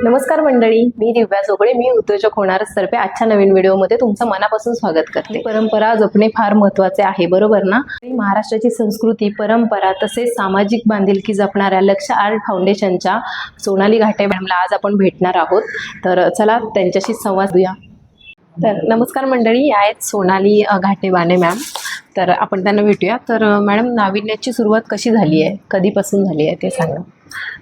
नमस्कार मंडळी मी दिव्या चोकडे मी उद्योजक होणारच तर्फे आजच्या नवीन व्हिडिओमध्ये तुमचं मनापासून स्वागत करते. परंपरा जपणे फार महत्त्वाचे आहे बरोबर ना? महाराष्ट्राची संस्कृती परंपरा तसेच सामाजिक बांधिलकी जपणाऱ्या लक्ष आर्ट फाउंडेशनच्या सोनाली घाटे मॅडमला आज आपण भेटणार आहोत. तर चला त्यांच्याशी संवाद देऊया तर नमस्कार मंडळी आहेत सोनाली घाटे बाने मॅम. तर आपण त्यांना भेटूया. तर मॅडम नाविन्याची सुरुवात कशी झाली आहे? कधीपासून झाली आहे ते सांगा.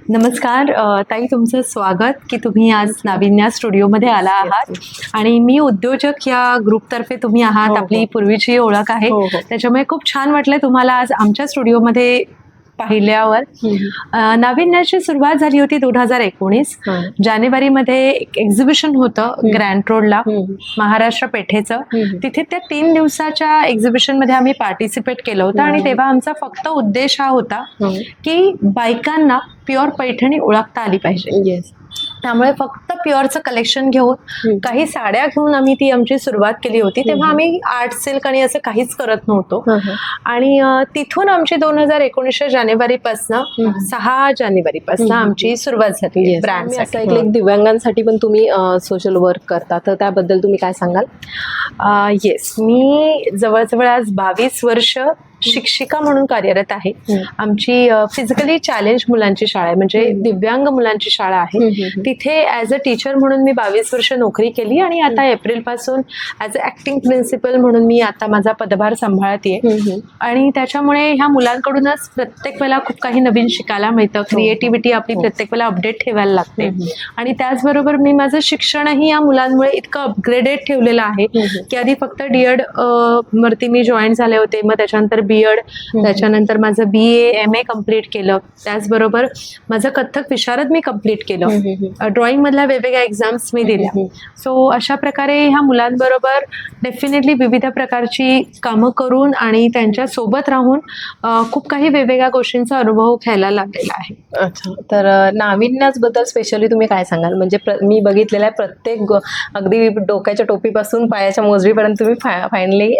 नमस्कार ताई तुमचं स्वागत की तुम्ही आज नाविन्या स्टुडिओमध्ये आला आहात आणि मी उद्योजक या ग्रुपतर्फे तुम्ही आहात हो, हो. आपली पूर्वीची ओळख आहे हो, हो. त्याच्यामुळे खूप छान वाटलं तुम्हाला आज आमच्या स्टुडिओमध्ये पाहिल्यावर नाविन्याची सुरुवात झाली होती दोन हजार एकोणीस. जानेवारीमध्ये एक एक्झिबिशन होतं. ग्रँड रोडला. महाराष्ट्र पेठेचं. तिथे त्या तीन दिवसाच्या एक्झिबिशनमध्ये आम्ही पार्टिसिपेट केलं होतं आणि. तेव्हा आमचा फक्त उद्देश हा होता. की बायकांना प्युअर पैठणी ओळखता आली पाहिजे त्यामुळे फक्त प्युअरचं कलेक्शन घेऊन. काही साड्या घेऊन आम्ही ती आमची सुरुवात केली होती तेव्हा. आम्ही आर्ट सिल्क आणि असं काहीच करत नव्हतो. आणि तिथून आमची दोन हजार एकोणीसशे जानेवारीपासनं. सहा जानेवारीपासून. आमची सुरुवात झाली. ब्रँड असं ऐकलं की दिव्यांगांसाठी पण तुम्ही सोशल वर्क करता तर त्याबद्दल तुम्ही काय सांगाल येस मी जवळजवळ आज बावीस वर्ष शिक्षिका म्हणून कार्यरत आहे हं. आमची फिजिकली चॅलेंज मुलांची शाळा आहे म्हणजे हं. दिव्यांग मुलांची शाळा आहे हं, हं, हं. तिथे ॲज अ टीचर म्हणून मी बावीस वर्ष नोकरी केली आणि आता एप्रिलपासून ॲज अ ऍक्टिंग प्रिन्सिपल म्हणून मी आता माझा पदभार सांभाळते आणि त्याच्यामुळे ह्या मुलांकडूनच प्रत्येक वेळेला खूप काही नवीन शिकायला मिळतं क्रिएटिव्हिटी आपली हो. प्रत्येक वेळेला अपडेट ठेवायला लागते. आणि त्याचबरोबर मी माझं शिक्षणही या मुलांमुळे इतकं अपग्रेडेड ठेवलेलं आहे. की आधी फक्त डीएड वरती मी जॉईन झाले होते मग त्याच्यानंतर बीएड त्याच्यानंतर माझं बी ए एम ए कंप्लीट केलं. त्याचबरोबर माझं कथ्थक विशारद मी कंप्लीट केलं. ड्रॉइंग मधल्या वेगवेगळ्या एक्झाम्स मी दिल्या. सो अशा प्रकारे ह्या मुलांबरोबर डेफिनेटली विविध प्रकारची कामं करून आणि त्यांच्यासोबत राहून खूप काही वेगवेगळ्या गोष्टींचा अनुभव घ्यायला लागलेला आहे. अच्छा. तर नाविन्याबद्दल स्पेशली तुम्ही काय सांगाल? म्हणजे मी बघितलेलं आहे प्रत्येक अगदी डोक्याच्या टोपीपासून पायाच्या मोजरीपर्यंत तुम्ही फायनली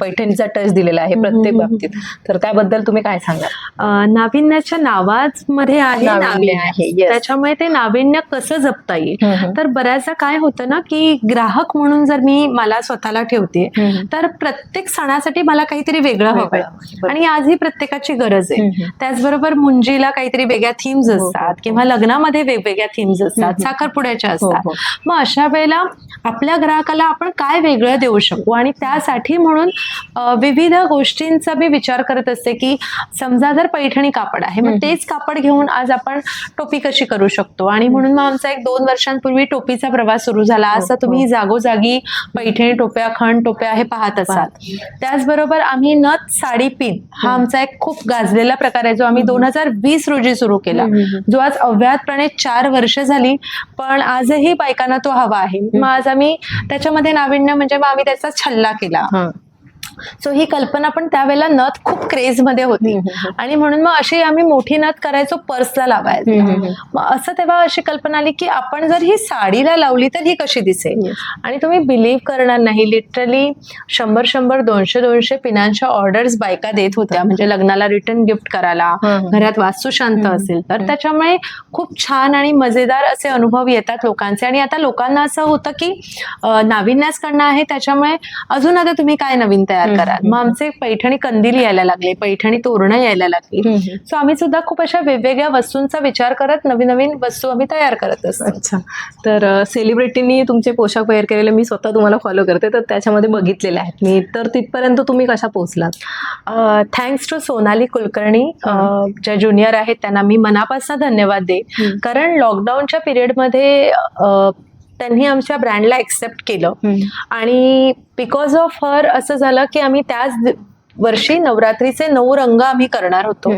पैठणीचा टच दिलेला आहे. प्रत्येक. बाबतीत तर त्याबद्दल तुम्ही काय सांगाल अ, नाविन्याच्या नाविन्य नाविन्य आहे. त्याच्यामुळे ते नाविन्य कसं जपता येईल. तर बऱ्याचदा काय होतं ना की ग्राहक म्हणून जर मी मला स्वतःला ठेवते. तर प्रत्येक सणासाठी मला काहीतरी वेगळं हवं. आणि आजही प्रत्येकाची गरज आहे. त्याचबरोबर मुंजीला काहीतरी वेगळ्या थीम्स हो, हो, असतात हो. किंवा लग्नामध्ये वेगवेगळ्या थीम्स असतात. साखरपुड्याच्या हो, असतात हो. मग अशा वेळेला आपल्या ग्राहकाला आपण काय वेगळं देऊ शकू आणि त्यासाठी म्हणून विविध गोष्टींचा मी विचार करत असते की समजा जर पैठणी कापड आहे मग. तेच कापड घेऊन आज आपण टोपी कशी करू शकतो आणि म्हणून मग आमचा एक दोन वर्षांपूर्वी टोपीचा प्रवास सुरू झाला हो, असं हो. तुम्ही जागोजागी पैठणी टोप्या खंड टोप्या हे पाहत असाल त्याचबरोबर आम्ही नथ साडी पिन हा. आमचा एक खूप गाजलेला प्रकार आहे जो आम्ही दोन हजार वीस रोजी सुरू केला. जो आज अव्याहतपणे चार वर्ष झाली पण आजही बायकांना तो हवा आहे मग आज आम्ही त्याच्यामध्ये नाविन्य म्हणजे मग आम्ही त्याचा छल्ला केला. सो ही कल्पना पण त्यावेळेला नथ खूप क्रेजमध्ये होती. आणि म्हणून मग अशी आम्ही मोठी नथ करायचो पर्सला लावायचो. मग असं तेव्हा अशी कल्पना आली की आपण जर ही साडीला लावली तर ही कशी दिसेल. आणि तुम्ही बिलीव्ह करणार नाही लिटरली शंभर शंभर दोनशे दोनशे पिनांच्या ऑर्डर्स बायका देत होत्या म्हणजे लग्नाला रिटर्न गिफ्ट करायला. घरात वास्तुशांत हं. असेल तर. त्याच्यामुळे खूप छान आणि मजेदार असे अनुभव येतात लोकांचे आणि आता लोकांना असं होतं की नाविन्यास करणं आहे त्याच्यामुळे अजून आता तुम्ही काय नवीन तयार हं. कराल. मग आमचे पैठणी कंदील यायला लागले पैठणी तोरणं यायला लागली. सो आम्ही सुद्धा खूप अशा वेगवेगळ्या वस्तूंचा विचार करत नवीन नवीन वस्तू आम्ही तयार करत असतो. अच्छा. तर सेलिब्रिटींनी तुमचे पोशाख वेअर केलेले मी स्वतः तुम्हाला फॉलो करते तर त्याच्यामध्ये बघितलेले आहेत मी. तर तिथपर्यंत तुम्ही कशा पोहोचलात? थँक्स टू सोनाली कुलकर्णी ज्या ज्युनियर आहेत त्यांना मी मनापासून धन्यवाद दे. कारण लॉकडाऊनच्या पिरियडमध्ये त्यांनी आमच्या ब्रँडला एक्सेप्ट केलं. आणि बिकॉज ऑफ हर असं झालं की आम्ही त्याच वर्षी नवरात्रीचे नऊ रंग आम्ही करणार होतो.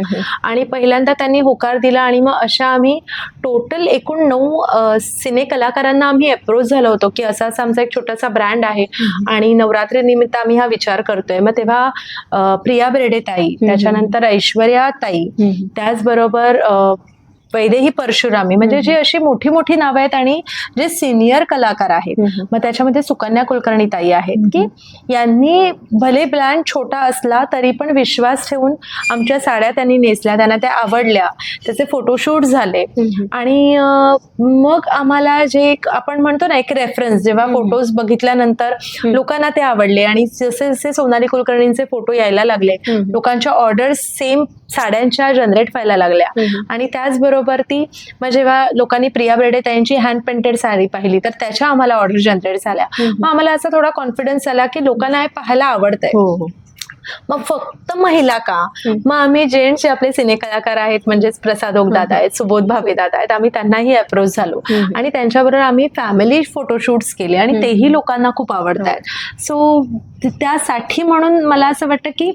आणि पहिल्यांदा त्यांनी होकार दिला आणि मग अशा आम्ही टोटल एकूण नऊ सिने कलाकारांना आम्ही अप्रोच झालो होतो की असा असा आमचा एक छोटासा ब्रँड आहे आणि नवरात्री निमित्त आम्ही हा विचार करतोय. मग तेव्हा प्रिया बेर्डे ताई त्याच्यानंतर ऐश्वर्या ताई त्याचबरोबर वैदेही परशुरामी म्हणजे जी अशी मोठी मोठी नावं आहेत आणि जे सिनियर कलाकार आहेत. मग त्याच्यामध्ये सुकन्या कुलकर्णी ताई आहेत की यांनी भले ब्रँड छोटा असला तरी पण विश्वास ठेवून आमच्या साड्या त्यांनी नेसल्या त्यांना त्या आवडल्या. त्याचे फोटोशूट झाले. आणि मग आम्हाला जे एक आपण म्हणतो ना एक रेफरन्स जेव्हा. फोटोज बघितल्यानंतर. लोकांना ते आवडले. आणि जसे जसे सोनाली कुलकर्णींचे फोटो यायला लागले. लोकांच्या ऑर्डर्स सेम साड्यांच्या जनरेट व्हायला लागल्या. आणि त्याचबरोबर ती मग जेव्हा लोकांनी प्रिया बेर्डे त्यांची हँड पेंटेड साडी पाहिली तर त्याच्या आम्हाला ऑर्डर जनरेट झाल्या. मग आम्हाला असा थोडा कॉन्फिडन्स आला की लोकांना हे पाहायला आवडतंय. हो हो. मग फक्त महिला का. मग आम्ही जेंट्स जे आपले सिने कलाकार आहेत म्हणजेच प्रसाद ओगदादा आहेत सुबोध भावे दादा आहेत आम्ही त्यांनाही अप्रोच झालो. आणि त्यांच्याबरोबर आम्ही फॅमिली फोटोशूट्स केले आणि. तेही लोकांना खूप आवडत आहेत सो त्यासाठी म्हणून मला असं वाटतं की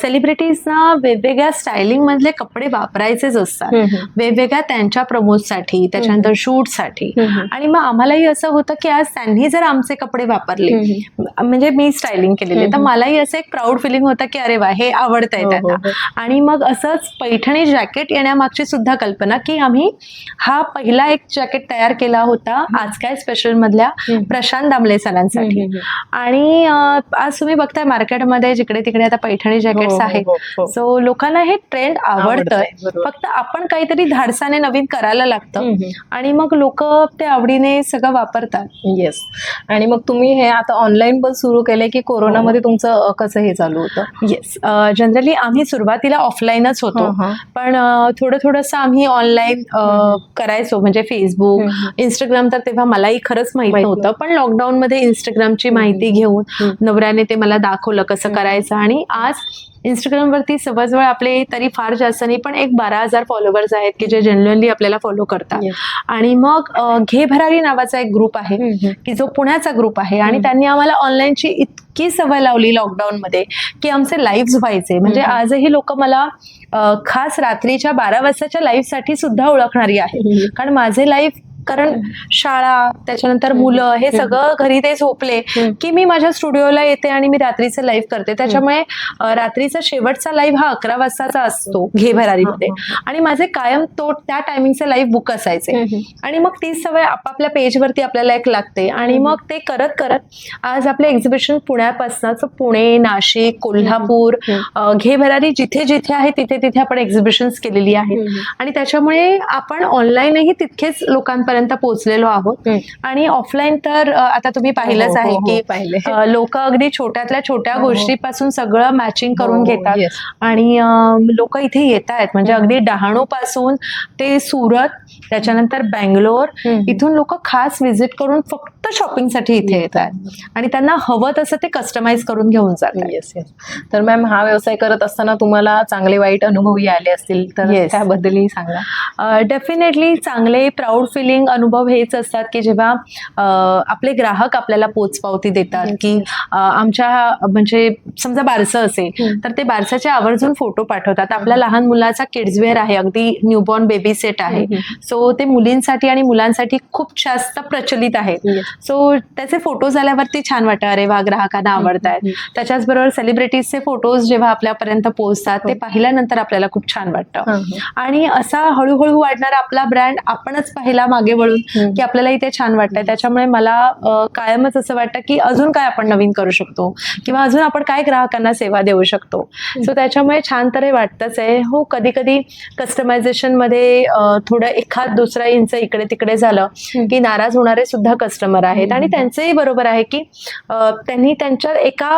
सेलिब्रिटीजना वेगवेगळ्या स्टायलिंग मधले कपडे वापरायचेच असतात. वेगवेगळ्या त्यांच्या प्रमोदसाठी त्याच्यानंतर शूटसाठी आणि मग आम्हालाही असं होतं की आज त्यांनी जर आमचे कपडे वापरले म्हणजे मी स्टायलिंग केलेले तर. मलाही असं एक प्राऊड फिलिंग होतं की अरे वा हे आवडतंय हो, हो, त्यांना हो. आणि मग असंच पैठणी जॅकेट येण्यामागची सुद्धा कल्पना की आम्ही हा पहिला एक जॅकेट तयार केला होता आज काय स्पेशल मधल्या. प्रशांत दामले सरांसाठी आणि आज तुम्ही बघताय मार्केटमध्ये जिकडे तिकडे आता पैठणी जॅकेट्स आहेत. सो लोकांना हे ट्रेंड आवडतंय. फक्त आपण काहीतरी धाडसाने नवीन करायला लागतं. आणि मग लोक ते आवडीने सगळं वापरतात येस आणि मग तुम्ही हे आता ऑनलाईन पण सुरू केले की कोरोनामध्ये तुमचं कसं हे चालू होतं येस जनरली आम्ही सुरुवातीला ऑफलाईनच होतो. पण थोडं थोडंसं आम्ही ऑनलाईन. करायचो म्हणजे फेसबुक. इंस्टाग्राम तर तेव्हा मलाही खरंच माहीत नव्हतं पण लॉकडाऊन मध्ये इंस्टाग्रामची. माहिती घेऊन. नवऱ्याने ते मला दाखवलं कसं. करायचं आणि आज इंस्टाग्राम वरती जवळजवळ आपले तरी फार जास्त नाही पण एक बारा हजार फॉलोअर्स आहेत की जे जेन्युअनली आपल्याला फॉलो करतात. आणि मग घे भरारी नावाचा एक ग्रुप आहे. की जो पुण्याचा ग्रुप आहे आणि. त्यांनी आम्हाला ऑनलाईनची इतकी सवय लावली लॉकडाऊन मध्ये की आमचे लाईव्ह व्हायचे म्हणजे. आजही लोक मला खास रात्रीच्या बारा वाजताच्या लाईव्हसाठी सुद्धा ओळखणारी आहे. कारण माझे लाईव्ह कारण शाळा त्याच्यानंतर. मुलं हे. सगळं घरी ते झोपले. की मी माझ्या स्टुडिओला येते आणि मी रात्रीचं लाईव्ह करते त्याच्यामुळे रात्रीचा शेवटचा लाईव्ह हा अकरा वाजताचा असतो घे भरारीमध्ये आणि माझे कायम तो त्या टायमिंगचे लाईव्ह बुक असायचे. आणि मग ती सवय आपापल्या पेजवरती आपल्याला एक लागते आणि. मग ते करत करत आज आपले एक्झिबिशन पुण्यापासूनच पुणे नाशिक कोल्हापूर घे भरारी जिथे जिथे आहे तिथे तिथे आपण एक्झिबिशन केलेली आहेत. आणि त्याच्यामुळे आपण ऑनलाईनही तितकेच लोकांपर्यंत पोहोचलेलो आहोत. आणि ऑफलाईन तर आता तुम्ही पाहिलंच हो, आहे हो, हो, की पाहिले लोक अगदी छोट्यातल्या छोट्या हो, हो. गोष्टीपासून सगळं मॅचिंग करून हो, हो, घेतात. आणि लोक इथे येत आहेत म्हणजे. अगदी डहाणू पासून ते सुरत त्याच्यानंतर बँगलोर. इथून लोक खास व्हिजिट करून फक्त शॉपिंगसाठी इथे येत आहेत आणि त्यांना हवं तसं ते कस्टमाइज करून घेऊन जातात येस येस तर मॅम हा व्यवसाय करत असताना तुम्हाला चांगले वाईट अनुभवही आले असतील तर. त्याबद्दलही सांगा डेफिनेटली चांगले प्राऊड फिलिंग अनुभव हेच असतात की जेव्हा आपले ग्राहक आपल्याला पोचपावती देतात. की आमच्या म्हणजे समजा बारसं असेल. तर ते बारसाचे आवर्जून फोटो पाठवतात आपल्या लहान मुलाचा किड्सवेअर आहे अगदी न्यूबॉर्न बेबी सेट आहे. सो ते मुलींसाठी आणि मुलांसाठी खूप जास्त प्रचलित आहेत Yes. सो त्याचे फोटोज आल्यावरती छान वाटतं अरे वा ग्राहकांना आवडतायत हम्म. त्याच्याच बरोबर सेलिब्रिटीजचे फोटोज जेव्हा आपल्यापर्यंत पोहोचतात ते हो. पाहिल्यानंतर आपल्याला खूप छान वाटतं. आणि असा हळूहळू वाढणारा आपला ब्रँड आपणच पाहिला मागे वळून हम्म. की आपल्याला इथे छान वाटतंय. त्याच्यामुळे मला कायमच असं वाटतं की अजून काय आपण नवीन करू शकतो? किंवा अजून आपण काय ग्राहकांना सेवा देऊ शकतो? सो त्याच्यामुळे छान तर हे वाटतंच आहे. हो कधी कधी कस्टमायझेशनमध्ये थोडं एखाद दुसरा इंच इकडे तिकडे झालं. की नाराज होणारे सुद्धा कस्टमर आहेत. आणि. त्यांचंही बरोबर आहे की त्यांनी त्यांच्या एका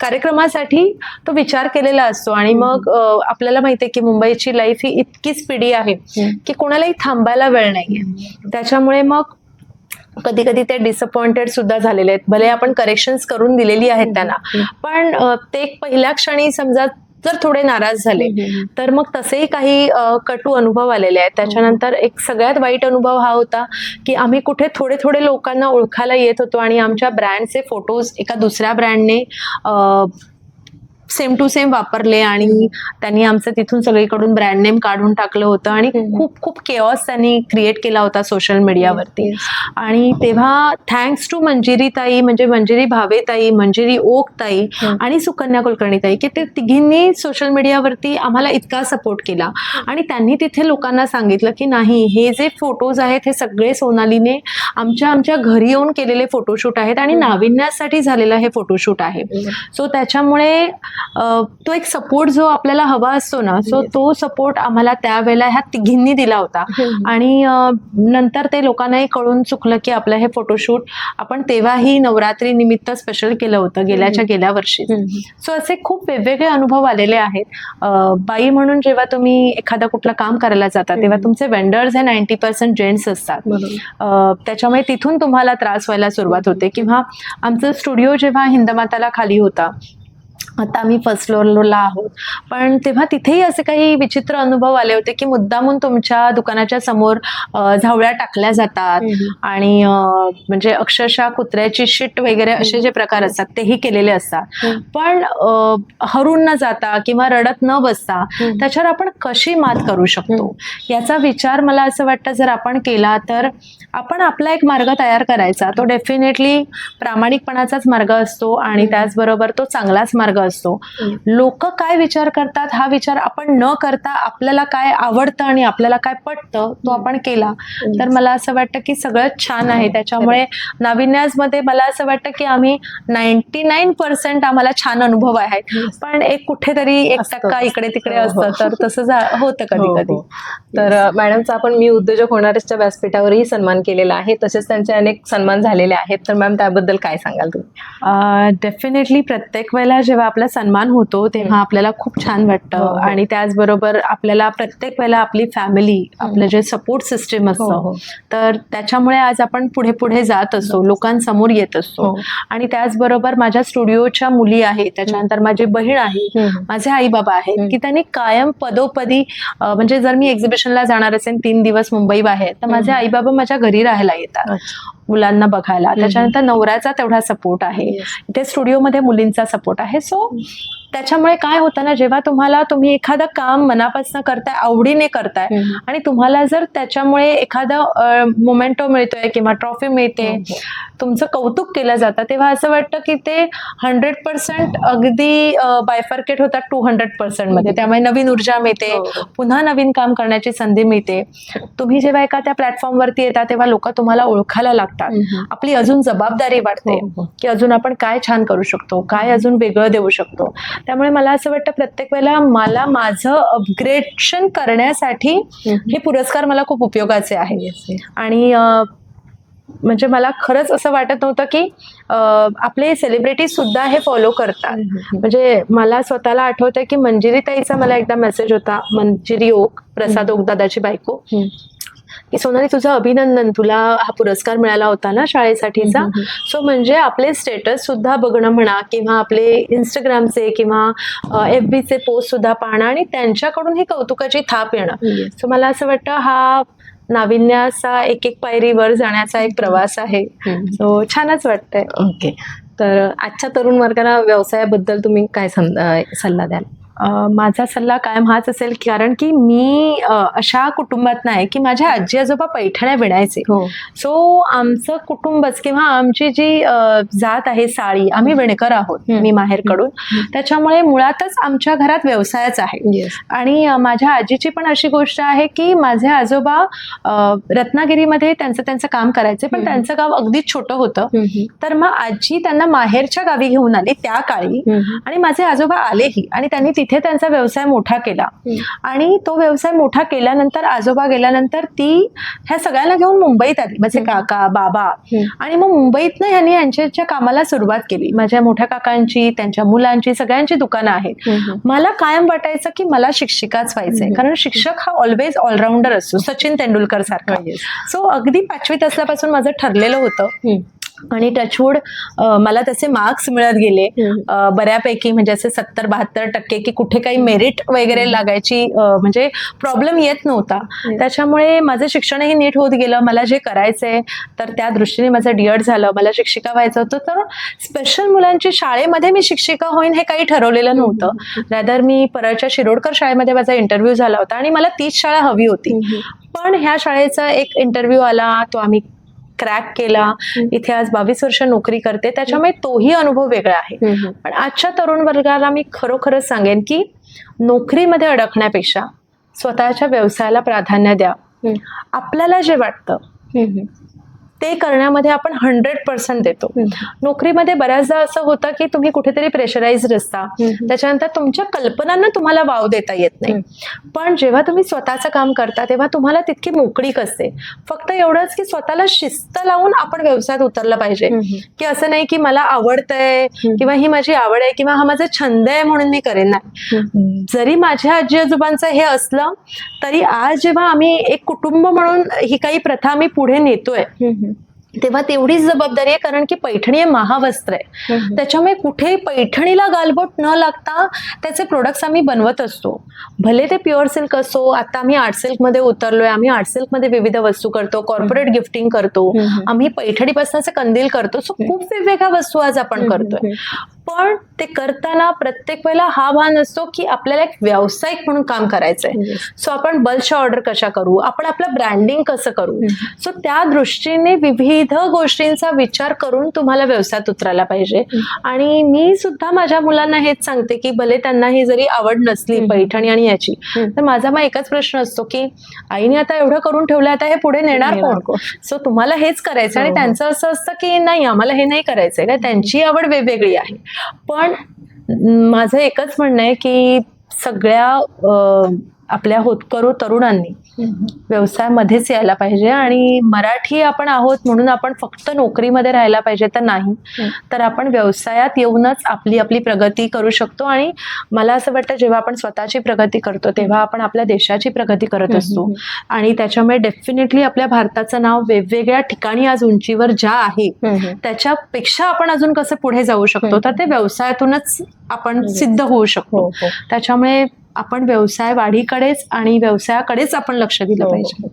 कार्यक्रमासाठी तो विचार केलेला असतो. आणि मग आपल्याला माहिती आहे की मुंबईची लाईफ ही इतकी स्पिडी आहे. की कोणालाही थांबायला वेळ नाहीये. त्याच्यामुळे मग कधी कधी ते डिसअपॉइंटेड सुद्धा झालेले आहेत. भले आपण करेक्शन्स करून दिलेली आहेत त्यांना पण ते एक पहिल्या क्षणी समजा जर थोडे नाराज झाले. तर मग तसेही काही कटू अनुभव आलेले आहेत. त्याच्यानंतर एक सगळ्यात वाईट अनुभव हा होता की आम्ही कुठे थोडे थोडे लोकांना ओळखायला येत होतो आणि आमच्या ब्रँडचे फोटोज एका दुसऱ्या ब्रँडने सेम टू सेम वापरले आणि त्यांनी आमचं तिथून सगळीकडून ब्रँड नेम काढून टाकलं होतं आणि. खूप खूप केऑस त्यांनी क्रिएट केला होता सोशल मीडियावरती आणि तेव्हा थँक्स टू मंजिरी ताई म्हणजे मंजिरी भावे ताई मंजिरी ओक ताई. आणि सुकन्या कुलकर्णी ताई की ते तिघींनी सोशल मीडियावरती आम्हाला इतका सपोर्ट केला आणि त्यांनी तिथे लोकांना सांगितलं की नाही हे जे फोटोज आहेत हे सगळे सोनालीने आमच्या आमच्या घरी येऊन केलेले फोटोशूट आहेत आणि. नाविन्यासाठी झालेलं हे फोटोशूट आहे सो त्याच्यामुळे तो एक सपोर्ट जो आपल्याला हवा असतो ना सो. तो सपोर्ट आम्हाला त्यावेळेला ह्या तिघींनी दिला होता. आणि अ, नंतर ते लोकांनाही कळून चुकलं की आपलं हे फोटोशूट आपण तेव्हाही नवरात्री निमित्त स्पेशल केलं होतं गेल्याच्या गेल्या वर्षी. सो असे खूप वेगवेगळे अनुभव आलेले आहेत. बाई म्हणून जेव्हा तुम्ही एखादा कुठलं काम करायला जाता तेव्हा. तुमचे वेंडर्स हे नाईन्टी पर्सेंट जेंट्स असतात. त्याच्यामुळे तिथून तुम्हाला त्रास व्हायला सुरुवात होते. किंवा आमचं स्टुडिओ जेव्हा हिंदमाताला खाली होता आता आम्ही फर्स्ट फ्लोअरला आहोत. पण तेव्हा तिथेही असे काही विचित्र अनुभव आले होते की मुद्दामून तुमच्या दुकानाच्या समोर झावळ्या टाकल्या जातात. आणि म्हणजे अक्षरशः कुत्र्याची शिट वगैरे असे जे प्रकार असतात तेही केलेले असतात. पण हरून न जाता किंवा रडत न बसता त्याच्यावर आपण कशी मात करू शकतो? याचा विचार मला असं वाटतं जर आपण केला तर आपण आपला एक मार्ग तयार करायचा. तो डेफिनेटली प्रामाणिकपणाचाच मार्ग असतो आणि. त्याचबरोबर तो चांगलाच मार्ग असतो. लोक काय विचार करतात? हा विचार आपण न करता आपल्याला काय आवडतं आणि आपल्याला काय पटतं तो आपण केला. तर मला असं वाटतं की सगळंच छान आहे. त्याच्यामुळे नाविन्याजमध्ये मला असं वाटतं की आम्ही नाईन्टी नाईन पर्सेंट आम्हाला छान अनुभव आहेत. पण एक कुठेतरी एक असतं. टक्का इकडे तिकडे हो, असतं. हो. तर तसं होतं कधी हो, कधी. हो. तर मॅडमचा आपण मी उद्योजक होणारच्या व्यासपीठावरही सन्मान केलेला आहे. तसेच त्यांचे अनेक सन्मान झालेले आहेत. तर मॅम त्याबद्दल काय सांगाल तुम्ही? डेफिनेटली प्रत्येक वेळेला जेव्हा आपला सन्मान होतो तेव्हा आपल्याला खूप छान हो, वाटतं हो. आणि त्याचबरोबर आपल्याला प्रत्येक वेळेला आपली फॅमिली आपलं जे सपोर्ट सिस्टम हो, असतं हो. तर त्याच्यामुळे आज आपण पुढे पुढे जात असतो लोकांसमोर येत असतो हो. आणि त्याचबरोबर माझ्या स्टुडिओच्या मुली आहेत त्याच्यानंतर माझी बहीण आहे. माझे आई बाबा आहेत. की त्यांनी कायम पदोपदी म्हणजे जर मी एक्झिबिशनला जाणार असेल तीन दिवस मुंबई बाहेर तर माझे. आई बाबा माझ्या घरी राहायला येतात. मुलांना बघायला. त्याच्यानंतर नवऱ्याचा तेवढा सपोर्ट आहे. इथे स्टुडिओमध्ये मुलींचा सपोर्ट आहे. सो त्याच्यामुळे काय होतं ना जेव्हा तुम्हाला तुम्ही एखादं काम मनापासून करताय आवडीने करताय. आणि तुम्हाला जर त्याच्यामुळे एखादं मोमेंटो मिळतोय किंवा ट्रॉफी मिळते हो, हो. तुमचं कौतुक केलं जातं तेव्हा असं वाटतं की ते हंड्रेड पर्सेंट अगदी बायफर्केट होतात टू हंड्रेड पर्सेंटमध्ये त्यामुळे नवीन ऊर्जा मिळते हो. पुन्हा नवीन काम करण्याची संधी मिळते तुम्ही जेव्हा एका त्या प्लॅटफॉर्मवरती येता तेव्हा लोक तुम्हाला ओळखायला लागतात. आपली अजून जबाबदारी हो. की अजून आपण काय छान करू शकतो काय अजून वेगळं देऊ शकतो त्यामुळे मला असं वाटतं प्रत्येक वेळेला मला माझं अपग्रेडेशन करण्यासाठी. हे पुरस्कार मला खूप उपयोगाचे yes. आणि म्हणजे मला खरंच असं वाटत नव्हतं की आपले सेलिब्रिटी सुद्धा हे फॉलो करतात. म्हणजे मला स्वतःला आठवतंय की मंजिरी ताईचा मला एकदा मेसेज होता मंजिरी ओक प्रसाद ओक दादाची बायको. की सोनाली तुझं अभिनंदन तुला हा पुरस्कार मिळाला होता ना शाळेसाठीचा? सो म्हणजे आपले स्टेटस सुद्धा बघणं म्हणा किंवा आपले इंस्टाग्रामचे किंवा एफ बीचे पोस्ट सुद्धा पाहणं आणि त्यांच्याकडून ही कौतुकाची थाप येणं. सो मला असं वाटतं हा नाविन्याचा एक एक पायरी वर जाण्याचा एक प्रवास आहे. सो छानच वाटतंय. ओके तर आजच्या तरुण वर्गाला व्यवसायाबद्दल तुम्ही काय सल्ला द्याल? माझा सल्ला कायम हाच असेल कारण की मी अशा कुटुंबात नाही की माझ्या आजी आजोबा पैठण्या विणायचे. हो. सो आमचं कुटुंबच किंवा आमची जी जात आहे साळी आम्ही विणकर आहोत. मी माहेरकडून. त्याच्यामुळे मुळातच आमच्या घरात व्यवसायच आहे. आणि माझ्या आजीची पण अशी गोष्ट आहे की माझे आजोबा रत्नागिरीमध्ये त्यांचं त्यांचं काम करायचे पण. त्यांचं गाव अगदीच छोटं होतं. तर मग आजी त्यांना माहेरच्या गावी घेऊन आली त्या काळी आणि माझे आजोबा आलेही आणि त्यांनी तिथे त्यांचा व्यवसाय मोठा केला. आणि तो व्यवसाय मोठा केल्यानंतर आजोबा गेल्यानंतर ती ह्या सगळ्यांना घेऊन मुंबईत आली. माझे हम्म. काका बाबा. आणि मग मुंबईतनं ह्यांनी यांच्या कामाला सुरुवात केली. माझ्या मोठ्या काकांची त्यांच्या मुलांची सगळ्यांची दुकानं आहेत. मला कायम वाटायचं की मला शिक्षिकाच व्हायचंय. कारण शिक्षक हा ऑलवेज ऑलराऊंडर असतो. सचिन तेंडुलकर सारखा सो अगदी पाचवीत असल्यापासून माझं ठरलेलं होतं. आणि टचवूड मला त्याचे मार्क्स मिळत गेले. बऱ्यापैकी म्हणजे असे सत्तर बहात्तर टक्के की कुठे काही मेरिट वगैरे लागायची म्हणजे प्रॉब्लेम येत नव्हता. त्याच्यामुळे माझं शिक्षणही नीट होत गेलं. मला जे करायचंय तर त्या दृष्टीने माझं डीएड झालं. मला शिक्षिका व्हायचं होतं. तर स्पेशल मुलांची शाळेमध्ये मी शिक्षिका होईन हे काही ठरवलेलं नव्हतं. रादर मी परळच्या शिरोडकर शाळेमध्ये माझा इंटरव्ह्यू झाला होता आणि मला तीच शाळा हवी होती. पण ह्या शाळेचा एक इंटरव्ह्यू आला. तो आम्ही क्रॅक केला इथे आज बावीस वर्ष नोकरी करते त्याच्यामुळे तोही अनुभव वेगळा आहे. पण आजच्या तरुण वर्गाला मी खरोखरच सांगेन की नोकरीमध्ये अडकण्यापेक्षा स्वतःच्या व्यवसायाला प्राधान्य द्या. आपल्याला जे वाटतं ते करण्यामध्ये आपण हंड्रेड पर्सेंट देतो. नोकरीमध्ये बऱ्याचदा असं होतं की तुम्ही कुठेतरी प्रेशराईज असता. त्याच्यानंतर तुमच्या कल्पनांना तुम्हाला वाव देता येत नाही. पण जेव्हा तुम्ही स्वतःचं काम करता तेव्हा तुम्हाला तितकी मोकळीक असते फक्त एवढंच की स्वतःला शिस्त लावून आपण व्यवसायात उतरलं पाहिजे. की असं नाही की मला आवडतंय किंवा ही माझी आवड आहे किंवा हा माझा छंद आहे म्हणून मी करेन नाही. जरी माझ्या आजी आजोबांचं हे असलं तरी आज जेव्हा आम्ही एक कुटुंब म्हणून ही काही प्रथा आम्ही पुढे नेतोय तेव्हा तेवढीच जबाबदारी आहे कारण की पैठणी हे महावस्त्र आहे. त्याच्यामुळे कुठेही पैठणीला गालबोट न लागता त्याचे प्रोडक्ट्स आम्ही बनवत असतो. भले ते प्युअर सिल्क असो आता आम्ही आर्ट सिल्कमध्ये उतरलोय आम्ही आर्ट सिल्कमध्ये विविध वस्तू करतो कॉर्पोरेट गिफ्टिंग करतो. आम्ही पैठणीपासूनचे कंदील करतो. सो खूप वेगवेगळ्या वस्तू आज आपण करतोय. पण ते करताना प्रत्येक वेळेला हा भान असतो की आपल्याला एक व्यावसायिक म्हणून काम करायचंय. सो आपण बल्कच्या ऑर्डर कशा करू? आपण आपलं ब्रँडिंग कसं करू? सो त्या दृष्टीने विविध गोष्टींचा विचार करून तुम्हाला व्यवसायात उतरायला पाहिजे. आणि मी सुद्धा माझ्या मुलांना हेच सांगते की भले त्यांना ही जरी आवड नसली पैठणी आणि याची तर माझा मग एकच प्रश्न असतो की आईने आता एवढं करून ठेवलं आता हे पुढे नेणार नेणार कोण? सो तुम्हाला हेच करायचं आणि हो, हो. त्यांचं असं असतं की नाही आम्हाला हे नाही करायचंय. का त्यांची आवड वेगवेगळी आहे. पण माझं एकच म्हणणं आहे की सगळ्या आपल्या होतकरू तरुणांनी व्यवसायामध्येच यायला पाहिजे आणि मराठी आपण आहोत म्हणून आपण फक्त नोकरीमध्ये राहायला पाहिजे तर नाही. तर आपण व्यवसायात येऊनच आपली आपली प्रगती करू शकतो आणि मला असं वाटतं जेव्हा आपण स्वतःची प्रगती करतो तेव्हा आपण आपल्या देशाची प्रगती करत असतो. आणि त्याच्यामुळे डेफिनेटली आपल्या भारताचं नाव वेगवेगळ्या ठिकाणी आज उंचीवर ज्या आहे त्याच्यापेक्षा आपण अजून कसं पुढे जाऊ शकतो? तर ते व्यवसायातूनच आपण सिद्ध होऊ शकतो. हो, हो. त्याच्यामुळे आपण व्यवसाय वाढीकडेच आणि व्यवसायाकडेच आपण लक्ष दिलं हो, पाहिजे. हो.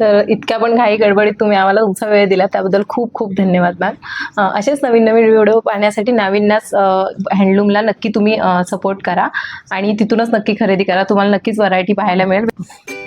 तर इतक्या पण घाई गडबडीत तुम्ही आम्हाला तुमचा वेळ दिला त्याबद्दल खूप खूप धन्यवाद मॅम असेच नवीन नवीन व्हिडिओ पाहण्यासाठी नाविन्यास हँडलूमला नक्की तुम्ही सपोर्ट करा आणि तिथूनच नक्की खरेदी करा. तुम्हाला नक्कीच व्हरायटी पाहायला मिळेल.